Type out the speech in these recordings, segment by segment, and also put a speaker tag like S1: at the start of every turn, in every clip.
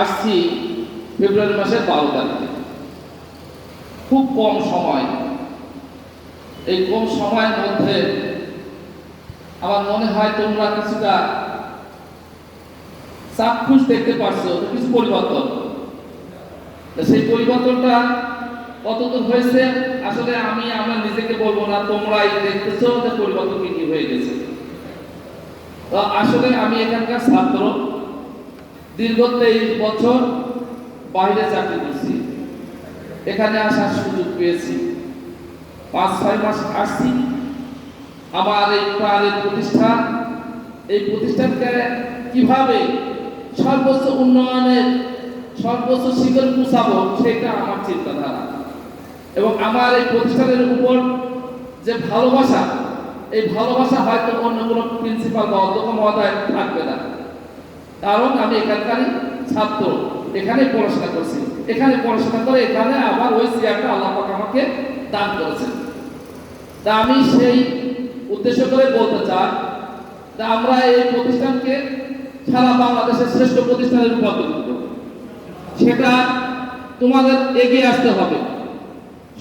S1: আসছি ফেব্রুয়ারি মাসের বারো তারিখে। খুব কম সময়। এই কম সময়ের মধ্যে আমার মনে হয় তোমরা কিছুটা চাক্ষুষ দেখতে পারছ কিছু পরিবর্তন। সেই পরিবর্তনটা কতদূর হয়েছে, আসলে আমি আমার নিজেকে বলব না, তোমরাই দেখতেছো যে পরিবর্তন কি হয়ে গেছে। আসলে আমি এখানকার ছাত্র। দীর্ঘ তেইশ বছর বাইরে চাকরি করছি। এখানে আসার সুযোগ পেয়েছি। পাঁচ, ছয় মাস আসছি। আমার এই প্রাণের প্রতিষ্ঠান, এই প্রতিষ্ঠানকে কীভাবে সর্বোচ্চ উন্নয়নের, সর্বোচ্চ শিখর পুষাবো সেটা আমার চিন্তাধারা। এবং আমার এই প্রতিষ্ঠানের উপর যে ভালোবাসা, এই ভালোবাসা হয়তো অন্য কোনো প্রিন্সিপাল বা অধ্যক্ষ মহোদয় থাকবে না। কারণ আমি এখানকারই ছাত্র। এখানে পড়াশোনা করছি। এখানে পড়াশোনা করে এখানে আবার ওই চেয়ারটা আল্লাহ পাক আমাকে দান করেছেন। তা আমি সেই উদ্দেশ্য করে বলতে চাই তা আমরা এই প্রতিষ্ঠানকে সারা বাংলাদেশের শ্রেষ্ঠ প্রতিষ্ঠানে রূপান্তরিত করব। সেটা তোমাদের এগিয়ে আসতে হবে।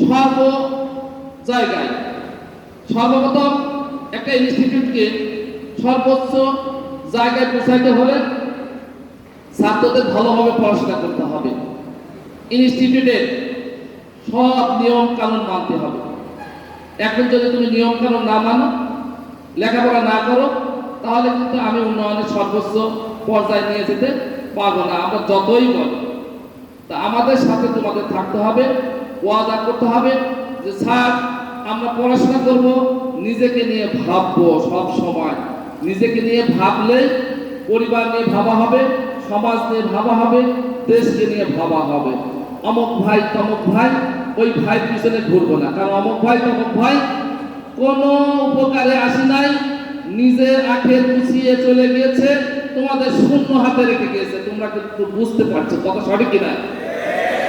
S1: সর্ব জায়গায়, সর্বপ্রথম একটা ইনস্টিটিউটকে সর্বোচ্চ জায়গায় পৌঁছাইতে হলে ছাত্রদের ভালোভাবে পড়াশোনা করতে হবে। ইনস্টিটিউটের সব নিয়ম কানুন মানতে হবে। এখন যদি তুমি নিয়ম কানুন না মানো, লেখাপড়া না করো, তাহলে কিন্তু আমি উন্নয়নের সর্বোচ্চ পর্যায়ে নিয়ে যেতে পারব না। আমরা যতই বলি তা আমাদের সাথে তোমাদের থাকতে হবে, ওয়াদা করতে হবে যে, স্যার, আমরা পড়াশোনা করব, নিজেকে নিয়ে ভাববো সব সময়। নিজেকে নিয়ে ভাবলে পরিবার নিয়ে ভাবা হবে সমাজ নিয়ে ভাবা হবে, দেশকে নিয়ে ভাবা হবে। অমুক ভাই, তমুক ভাই, ওই ভাই পিছনে ঘুরবো না। কারণ অমুক ভাই, তমুক ভাই কোনো উপকারে আসি নাই, নিজের আখের গুছিয়ে চলে গিয়েছে, তোমাদের শূন্য হাতে রেখে গিয়েছে। তোমরা কিন্তু বুঝতে পারছ কথা সঠিক কিনা?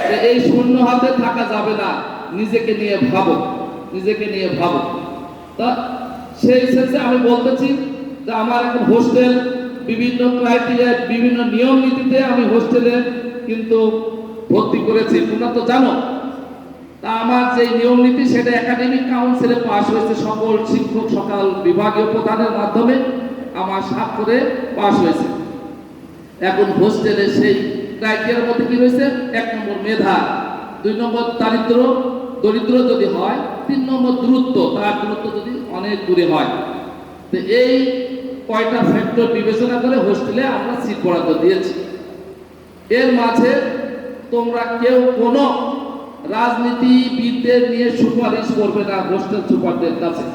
S1: যে এই শূন্য হাতে থাকা যাবে না, নিজেকে নিয়ে ভাবো, নিজেকে নিয়ে ভাবো। তা সেই সেন্সে আমি বলতেছি যে আমার এখন হোস্টেল বিভিন্ন ক্রাইটেরিয়া বিভিন্ন নিয়ম নীতিতে আমি হোস্টেলে কিন্তু ভর্তি করেছি। তোমরা তো জানো, তা আমার যে নিয়ম নীতি, সেটা একাডেমিক কাউন্সিলে পাশ হয়েছে। সকল শিক্ষক, সকাল বিভাগীয় প্রধানের মাধ্যমে আমার স্বাক্ষরে পাশ হয়েছে। এখন হোস্টেলে সেই ক্রাইটেরিয়ার মধ্যে কি রয়েছে? এক নম্বর মেধা, দুই নম্বর দারিদ্র, দরিদ্র যদি হয়, তিন নম্বর দূরত্ব, তার দূরত্ব যদি অনেক দূরে হয়। তো এই কয়টা ফ্যাক্টর বিবেচনা করে হোস্টেলে আমরা সিট বরাদ্দ দিয়েছি। এর মাঝে তোমরা কেউ কোনো রাজনীতিবিদদের নিয়ে সুপারিশ করবে না হোস্টেল সুপারদের কাছে।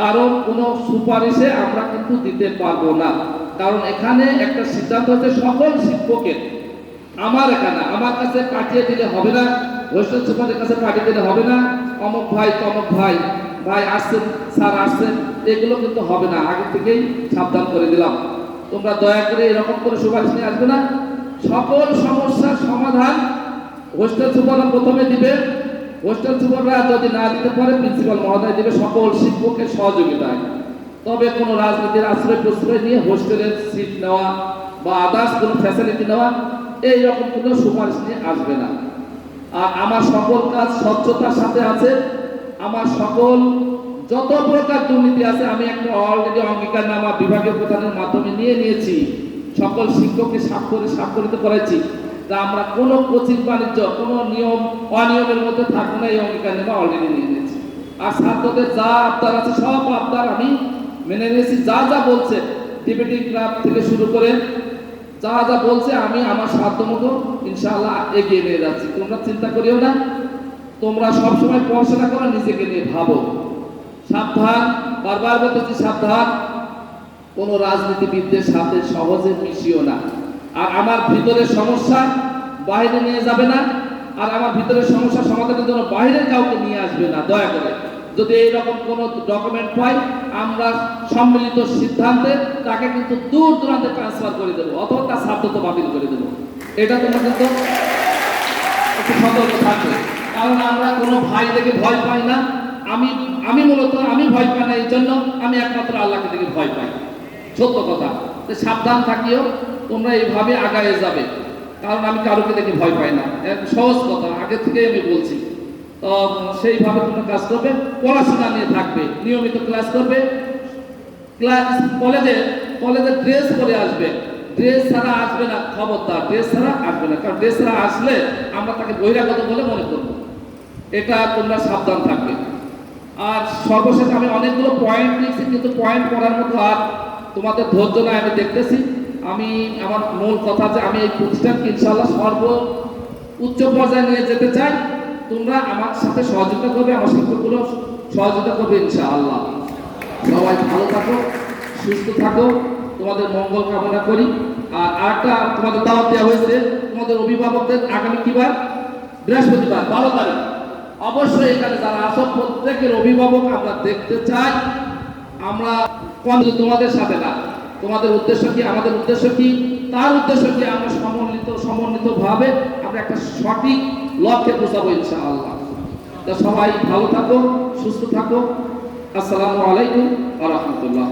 S1: কারণ কোনো সুপারিশে আমরা কিন্তু দিতে পারব না। কারণ এখানে একটা সিদ্ধান্ত হচ্ছে সকল শিক্ষকের, আমার এখানে, আমার কাছে পাঠিয়ে দিলে হবে না হোস্টেল সুপারের কাছে পাঠিয়ে দিলে হবে না। অমুক ভাই, তমক ভাই ভাই আসছেন, স্যার আসছেন, এগুলো কিন্তু হবে না। আগে থেকেই সাবধান করে দিলাম। তোমরা দয়া করে এরকম করে সুপারিশ নিয়ে আসবে না। সকল সমস্যার সমাধান হোস্টেল সুপাররা প্রথমে দিবে। হোস্টেল সুপাররা যদি না দিতে পারে, প্রিন্সিপাল মহোদয় দেবে সকল শিক্ষকের সহযোগিতায়। তবে কোনো রাজনীতির আশ্রয় প্রশ্রয় নিয়ে হোস্টেলের সিট নেওয়া বা আদার্স কোনো ফ্যাসিলিটি নেওয়া, এই রকম কোনো সুপারিশ নিয়ে আসবে না। আর আমার সকল কাজ স্বচ্ছতার সাথে আছে। আমার সকল যত প্রকার দুর্নীতি আছে, আমি একটা অলরেডি অঙ্গীকার নামা বিভাগীয় প্রধানের মাধ্যমে নিয়ে নিয়েছি। সকল শিক্ষককে স্বাক্ষরে, স্বাক্ষরিত করেছি। তা আমরা কোনো কোচিং বাণিজ্য, কোনো নিয়ম, অনিয়মের মধ্যে থাকব না, এই অঙ্গীকার নামা অলরেডি নিয়ে নিয়েছি। আর ছাত্রদের যা আবদার আছে, সব আবদার আমি মেনে নিয়েছি। যা যা বলছে ডিবেটিং ক্লাব থেকে শুরু করে যা যা বলছে, আমি আমার সাধ্য মতো ইনশাআল্লাহ এগিয়ে নিয়ে যাচ্ছি। তোমরা চিন্তা করিও না। তোমরা সবসময় পড়াশোনা করো, নিজেকে নিয়ে ভাবো। সাবধান, বারবার বলতেছি সাবধান। কোনো রাজনীতিবিদদের সাথে সহজে মিশিও না। আর আমার ভিতরের সমস্যা বাইরে নিয়ে যাবে না। আর আমার ভিতরের সমস্যা সমাধানের জন্য বাইরের কাউকে নিয়ে আসবে না, দয়া করে। যদি এইরকম কোনো ডকুমেন্ট পাই, আমরা সম্মিলিত সিদ্ধান্তে তাকে কিন্তু দূর দূরান্তে ট্রান্সফার করে দেবো, অথবা তার সাধ্যতা বাতিল করে দেবো। এটা তোমার কিন্তু একটু সতর্ক থাকবে। কারণ আমরা কোনো ভাই দেখে ভয় পাই না। আমি আমি মূলত, আমি ভয় পাই না, এই জন্য আমি একমাত্র আল্লাহকে দেখে ভয় পাই। সত্য কথা সাবধান থাকিও, তোমরা এইভাবে আগায়ে যাবে। কারণ আমি কারোকে দেখে ভয় পাই না। সহজ কথা, আগে থেকে আমি বলছি। তো সেইভাবে তোমরা কাজ করবে, পড়াশোনা নিয়ে থাকবে, নিয়মিত ক্লাস করবে। ক্লাস, কলেজে কলেজে ড্রেস পরে আসবে। ড্রেস ছাড়া আসবে না, খবরদার। ড্রেস ছাড়া আসবে না। কারণ ড্রেস ছাড়া আসলে আমরা তাকে বহিরাগত বলে মনে করব। এটা তোমরা সাবধান থাকবে। আর সর্বশেষ আমি অনেকগুলো পয়েন্ট লিখছি কিন্তু পয়েন্ট করার মতো আর তোমাদের ধৈর্য নাই, আমি দেখতেছি। আমি, আমার মূল কথা যে আমি এই প্রতিষ্ঠানকে ইনশাল্লাহ সর্ব উচ্চ পর্যায়ে নিয়ে যেতে চাই। তোমরা আমার সাথে সহযোগিতা করবে, আমার শিক্ষকগুলো সহযোগিতা করবে ইনশাআল্লাহ। সবাই ভালো থাকো, সুস্থ থাকো, তোমাদের মঙ্গল কামনা করি। আর আরেকটা তোমাদের দাওয়াত দেওয়া হয়েছে, তোমাদের অভিভাবকদের আগামী কিবার বৃহস্পতিবার, বারো তারিখ। অবশ্যই এখানে যারা আসো প্রত্যেকের অভিভাবক আমরা দেখতে চাই। আমরা তোমাদের সাথে না। তোমাদের উদ্দেশ্য কি, আমাদের উদ্দেশ্য কি? তার উদ্দেশ্য কি আমরা সমন্বিত সমন্বিত ভাবে আমরা একটা সঠিক লক্ষ্যে পৌঁছাবো ইনশাআল্লাহ। তো সবাই ভালো থাকো, সুস্থ থাকো। আসসালামু আলাইকুম আ রহমতুল্লাহ।